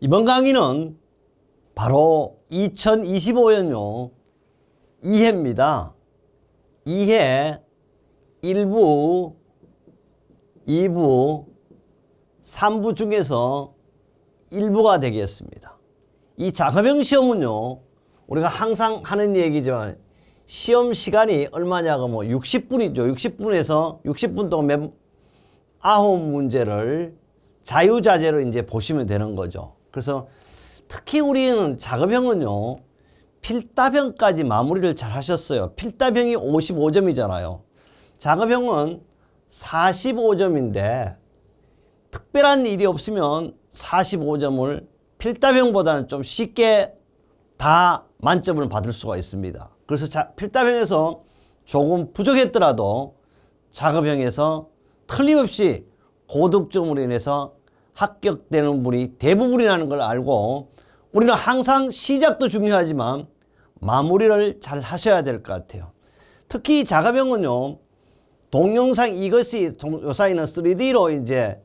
이번 강의는 바로 2025년요 2회입니다. 2회 1부, 2부, 3부 중에서 1부가 되겠습니다. 이 자가병 시험은요 우리가 항상 하는 얘기지만 시험 시간이 얼마냐고 뭐 60분이죠. 60분에서 60분 동안 몇 아홉 문제를 자유자재로 이제 보시면 되는 거죠. 그래서 특히 우리는 작업형은요, 필따병까지 마무리를 잘 하셨어요. 필따병이 55점이잖아요. 작업형은 45점인데, 특별한 일이 없으면 45점을 필따병보다는 좀 쉽게 다 만점을 받을 수가 있습니다. 그래서 자, 필따병에서 조금 부족했더라도 작업형에서 틀림없이 고득점으로 인해서 합격되는 분이 대부분이라는 걸 알고 우리는 항상 시작도 중요하지만 마무리를 잘 하셔야 될 것 같아요. 특히 작업형은요, 동영상 이것이 동- 요사이는 3D로 이제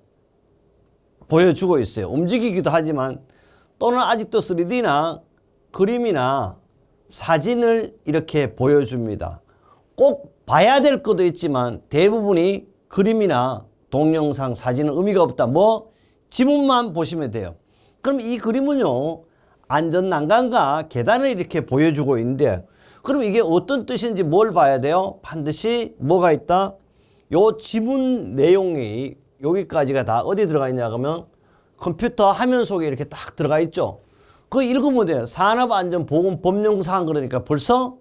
보여주고 있어요. 움직이기도 하지만 또는 아직도 3D나 그림이나 사진을 이렇게 보여줍니다. 꼭 봐야 될 것도 있지만 대부분이 그림이나 동영상, 사진은 의미가 없다. 뭐 지문만 보시면 돼요. 그럼 이 그림은요. 안전 난간과 계단을 이렇게 보여주고 있는데 그럼 이게 어떤 뜻인지 뭘 봐야 돼요? 반드시 뭐가 있다? 요 지문 내용이 여기까지가 다 어디 들어가 있냐 그러면 컴퓨터 화면 속에 이렇게 딱 들어가 있죠. 그거 읽으면 돼요. 산업안전보건법령상 그러니까 벌써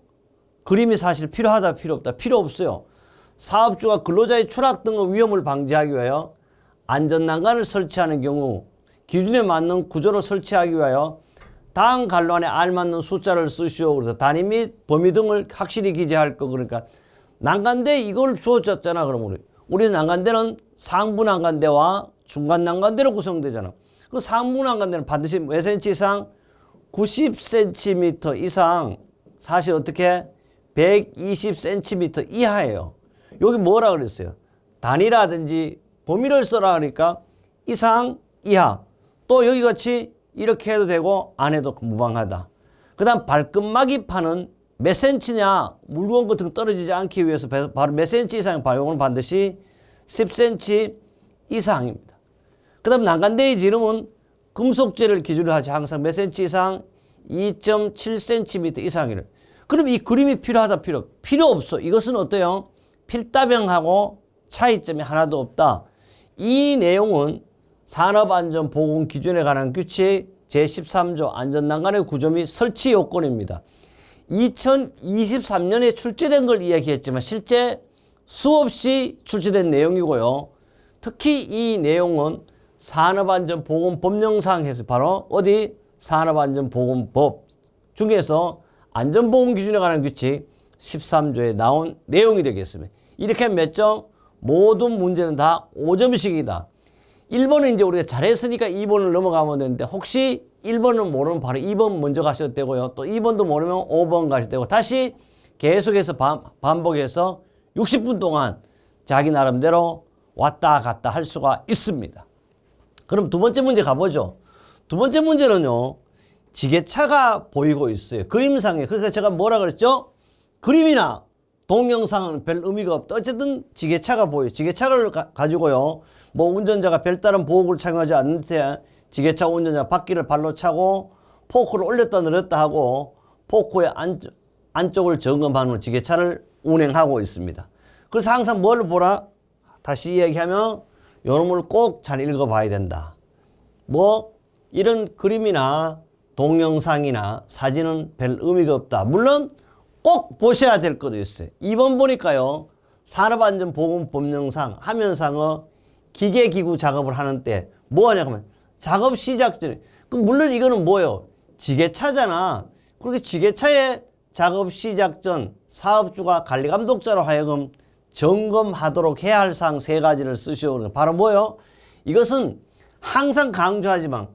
그림이 사실 필요하다 필요 없다 필요 없어요. 사업주가 근로자의 추락 등의 위험을 방지하기 위하여 안전난간을 설치하는 경우 기준에 맞는 구조를 설치하기 위하여 다음 갈로안에 알맞는 숫자를 쓰시오. 그래서 단위 및 범위 등을 확실히 기재할 거 그러니까 난간대 이걸 주어졌잖아. 그럼 우리 우리 난간대는 상부 난간대와 중간 난간대로 구성되잖아. 그 상부 난간대는 반드시 몇 cm 이상 90cm 이상 사실 어떻게 120cm 이하예요. 여기 뭐라 그랬어요? 단위라든지 범위를 써라 하니까 이상 이하 또 여기 같이 이렇게 해도 되고 안 해도 무방하다. 그 다음 발끝막이 파는 몇 센치냐 물건 같은 거 떨어지지 않기 위해서 배- 바로 몇 센치 이상 발용은 반드시 10cm 이상입니다. 그 다음 난간대의 지름은 금속재를 기준으로 하지 항상 몇 센치 이상 2.7cm 이상이래. 그럼 이 그림이 필요하다 필요 없- 필요 없어. 이것은 어때요? 필따병하고 차이점이 하나도 없다. 이 내용은 산업안전보건 기준에 관한 규칙 제13조 안전난간의 구조 및 설치 요건입니다. 2023년에 출제된 걸 이야기했지만 실제 수없이 출제된 내용이고요. 특히 이 내용은 산업안전보건법령상에서 바로 어디 산업안전보건법 중에서 안전보건 기준에 관한 규칙 13조에 나온 내용이 되겠습니다. 이렇게 몇 점? 모든 문제는 다 5점씩이다. 1번은 이제 우리가 잘했으니까 2번을 넘어가면 되는데 혹시 1번을 모르면 바로 2번 먼저 가셔도 되고요. 또 2번도 모르면 5번 가셔도 되고 다시 계속해서 반, 반복해서 60분 동안 자기 나름대로 왔다 갔다 할 수가 있습니다. 그럼 두 번째 문제 가보죠. 두 번째 문제는요. 지게차가 보이고 있어요. 그림상에. 그래서 제가 뭐라 그랬죠? 그림이나 동영상은 별 의미가 없다. 어쨌든 지게차가 보여요. 지게차를 가, 가지고요. 뭐 운전자가 별다른 보호구를 착용하지 않는 데 지게차 운전자 바퀴를 발로 차고 포크를 올렸다 내렸다 하고 포크의 안, 안쪽을 점검하는 지게차를 운행하고 있습니다. 그래서 항상 뭘 보라? 다시 얘기하면 요놈을 꼭 잘 읽어봐야 된다. 뭐 이런 그림이나 동영상이나 사진은 별 의미가 없다. 물론 꼭 보셔야 될 것도 있어요. 이번 보니까요. 산업안전보건법령상 하면상어 기계기구 작업을 하는 때 뭐 하냐 그러면 작업 시작 전에 그 물론 이거는 뭐예요? 지게차잖아. 그렇게 지게차의 작업 시작 전 사업주가 관리감독자로 하여금 점검하도록 해야 할 사항 세 가지를 쓰시오. 바로 뭐요? 이것은 항상 강조하지만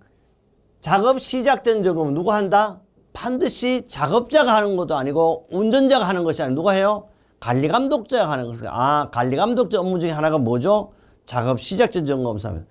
작업 시작 전 점검은 누가 한다? 반드시 작업자가 하는 것도 아니고 운전자가 하는 것이 아니고 누가 해요? 관리 감독자가 하는 것이 아 관리 감독자 업무 중에 하나가 뭐죠? 작업 시작 전 점검 사면